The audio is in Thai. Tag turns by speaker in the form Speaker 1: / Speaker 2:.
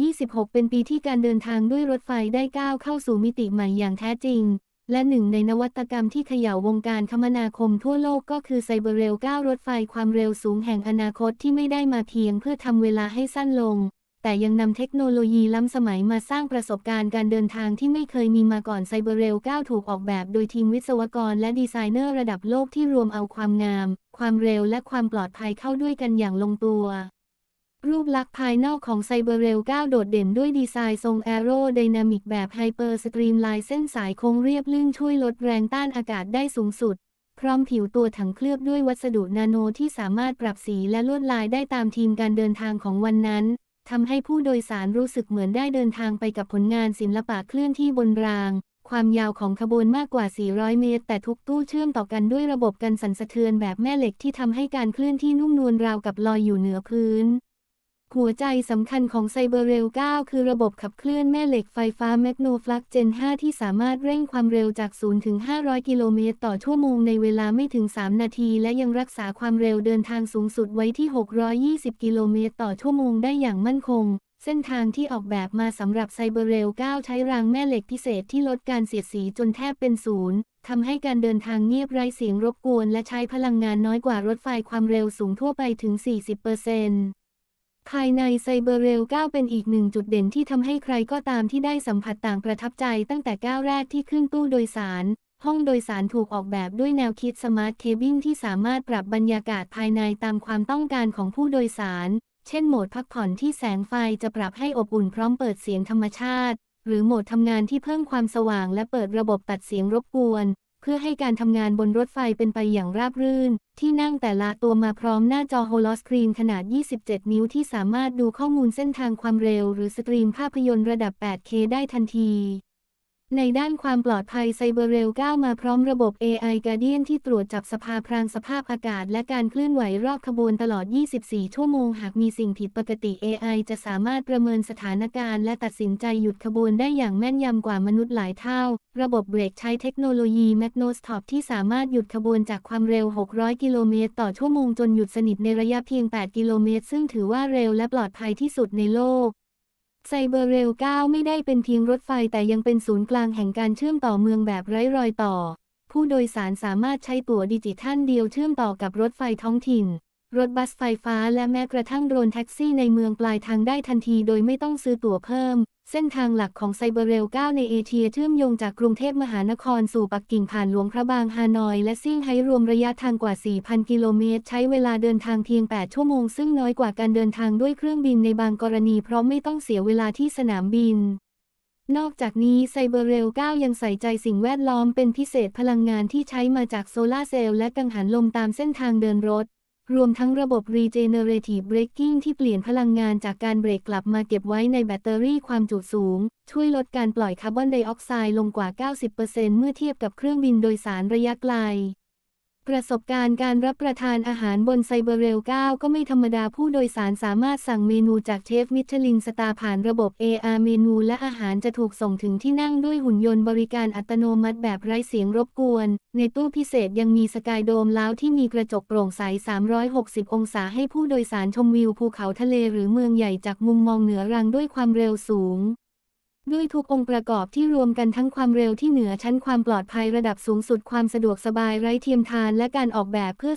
Speaker 1: 2026 เป็นปีที่การเดินทางด้วยรถไฟได้ก้าวเข้าสู่มิติใหม่อย่างแท้จริง และหนึ่งในนวัตกรรมที่เขย่าวงการคมนาคมทั่วโลกก็คือไซเบอร์เรล9รถไฟความเร็วสูงแห่งอนาคตที่ไม่ได้มาเพียงเพื่อทำเวลาให้สั้นลง แต่ยังนำเทคโนโลยีล้ำสมัยมาสร้างประสบการณ์การเดินทางที่ไม่เคยมีมาก่อนไซเบอร์เรล9ถูกออกแบบโดยทีมวิศวกรและดีไซเนอร์ระดับโลกที่รวมเอาความงาม ความเร็วและความปลอดภัยเข้าด้วยกันอย่างลงตัว รูปลักษณ์ภายนอกของไซเบอร์เรล9โดดเด่นด้วยดีไซน์ทรงแอโรไดนามิกแบบไฮเปอร์สตรีมไลน์เส้นสายโค้งเรียบลื่นช่วยลดแรงต้านอากาศได้สูงสุด พร้อมผิวตัวถังเคลือบด้วยวัสดุนาโนที่สามารถปรับสีและลวดลายได้ตามทีมการเดินทางของวันนั้นทำให้ผู้โดยสารรู้สึกเหมือนได้เดินทางไปกับผลงานศิลปะเคลื่อนที่บนราง ความยาวของขบวนมากกว่า 400 เมตร แต่ทุกตู้เชื่อมต่อกันด้วยระบบกันสั่นสะเทือนแบบแม่เหล็กที่ทำให้การเคลื่อนที่นุ่มนวลราวกับลอยอยู่เหนือพื้น หัวใจสำคัญของไซเบอร์เรล 9 คือระบบขับเคลื่อนแม่เหล็กไฟฟ้าแมกโนฟลักเจน 5 ที่สามารถเร่งความเร็วจาก 0 ถึง 500 กิโลเมตรต่อชั่วโมงในเวลาไม่ถึง 3 นาที และยังรักษาความเร็วเดินทางสูงสุดไว้ที่ 620 กิโลเมตรต่อชั่วโมงได้อย่างมั่นคง เส้นทางที่ออกแบบมาสำหรับไซเบอร์เรล 9 ใช้รางแม่เหล็กพิเศษที่ลดการเสียดสีจนแทบเป็นศูนย์ทำให้การเดินทางเงียบไร้เสียงรบกวน และใช้พลังงานน้อยกว่ารถไฟความเร็วสูงทั่วไปถึง 40% ภายในไซเบอร์เรล9เป็นอีกหนึ่งจุดเด่นที่ทำให้ใครก็ตามที่ได้สัมผัสต่างประทับใจตั้งแต่ก้าวแรกที่ขึ้นตู้โดยสาร ห้องโดยสารถูกออกแบบด้วยแนวคิดสมาร์ทเคบินที่สามารถปรับบรรยากาศภายในตามความต้องการของผู้โดยสาร เช่นโหมดพักผ่อนที่แสงไฟจะปรับให้อบอุ่นพร้อมเปิดเสียงธรรมชาติ หรือโหมดทำงานที่เพิ่มความสว่างและเปิดระบบตัดเสียงรบกวน พื่อให้การทำงานบนรถไฟเป็นไปอย่างราบรื่น ที่นั่งแต่ละตัวมาพร้อมหน้าจอโฮโลสกรีนขนาด 27 นิ้วที่สามารถดูข้อมูลเส้นทางความเร็ว หรือสตรีมภาพยนตร์ระดับ 8K ได้ทันที ในด้านความปลอดภัยไซเบอร์เรล9มาพร้อมระบบ AI Guardian ที่ตรวจจับสภาพรางสภาพอากาศ และการเคลื่อนไหวรอบขบวนตลอด 24 ชั่วโมง หากมีสิ่งผิดปกติ AI จะสามารถประเมินสถานการณ์และตัดสินใจหยุดขบวนได้อย่างแม่นยำกว่ามนุษย์หลายเท่า ระบบเบรกใช้เทคโนโลยี Magno-Stop ที่สามารถหยุดขบวนจากความเร็ว 600 กิโลเมตรต่อชั่วโมงจนหยุดสนิทในระยะเพียง 8 กิโลเมตร ซึ่งถือว่าเร็วและปลอดภัยที่สุดในโลก ไซเบอร์เรล 9 ไม่ได้เป็นเพียงรถไฟแต่ยังเป็นศูนย์กลางแห่งการเชื่อมต่อเมืองแบบไร้รอยต่อ ผู้โดยสารสามารถใช้ตั๋วดิจิทัลเดียวเชื่อมต่อกับรถไฟท้องถิ่น รถบัสไฟฟ้าและแม้กระทั่งโดรนแท็กซี่ในเมืองปลายทางได้ทันทีโดยไม่ต้องซื้อตั๋วเพิ่ม เส้นทางหลักของไซเบอร์เรล 9 ในเอเชียเชื่อมโยงจากกรุงเทพมหานครสู่ปักกิ่งผ่านหลวงพระบางฮานอย และเซี่ยงไฮ้รวมระยะทางกว่า 4,000 กิโลเมตร ใช้เวลาเดินทางเพียง 8 ชั่วโมง ซึ่งน้อยกว่าการเดินทางด้วยเครื่องบินในบางกรณีเพราะไม่ต้องเสียเวลาที่สนามบินนอกจากนี้ไซเบอร์เรล 9 ยังใส่ใจสิ่งแวดล้อมเป็นพิเศษพลังงานที่ใช้มาจากโซลาร์เซลล์และกังหันลมตามเส้นทางเดินรถ รวมทั้งระบบ Regenerative Braking ที่เปลี่ยนพลังงานจากการเบรกกลับมาเก็บไว้ในแบตเตอรี่ความจุสูง ช่วยลดการปล่อยคาร์บอนไดออกไซด์ลงกว่า 90%เมื่อเทียบกับเครื่องบินโดยสารระยะไกล ประสบการณ์การรับประทานอาหารบนไซเบอร์เรล 9 ก็ไม่ธรรมดาผู้โดยสารสามารถสั่งเมนูจากเชฟมิชลินสตาร์ผ่านระบบ AR เมนูและอาหารจะถูกส่งถึงที่นั่งด้วยหุ่นยนต์บริการอัตโนมัติแบบไร้เสียงรบกวน ในตู้พิเศษยังมีสกายโดมล้าวที่มีกระจกโปร่งใส 360 องศาให้ผู้โดยสารชมวิวภูเขาทะเลหรือเมืองใหญ่จากมุมมองเหนือรังด้วยความเร็วสูง ด้วยทุกองค์ประกอบที่รวมกันทั้งความเร็วที่เหนือชั้นความปลอดภัยระดับสูงสุดความสะดวกสบายไร้เทียมทานและการออกแบบเพื่อ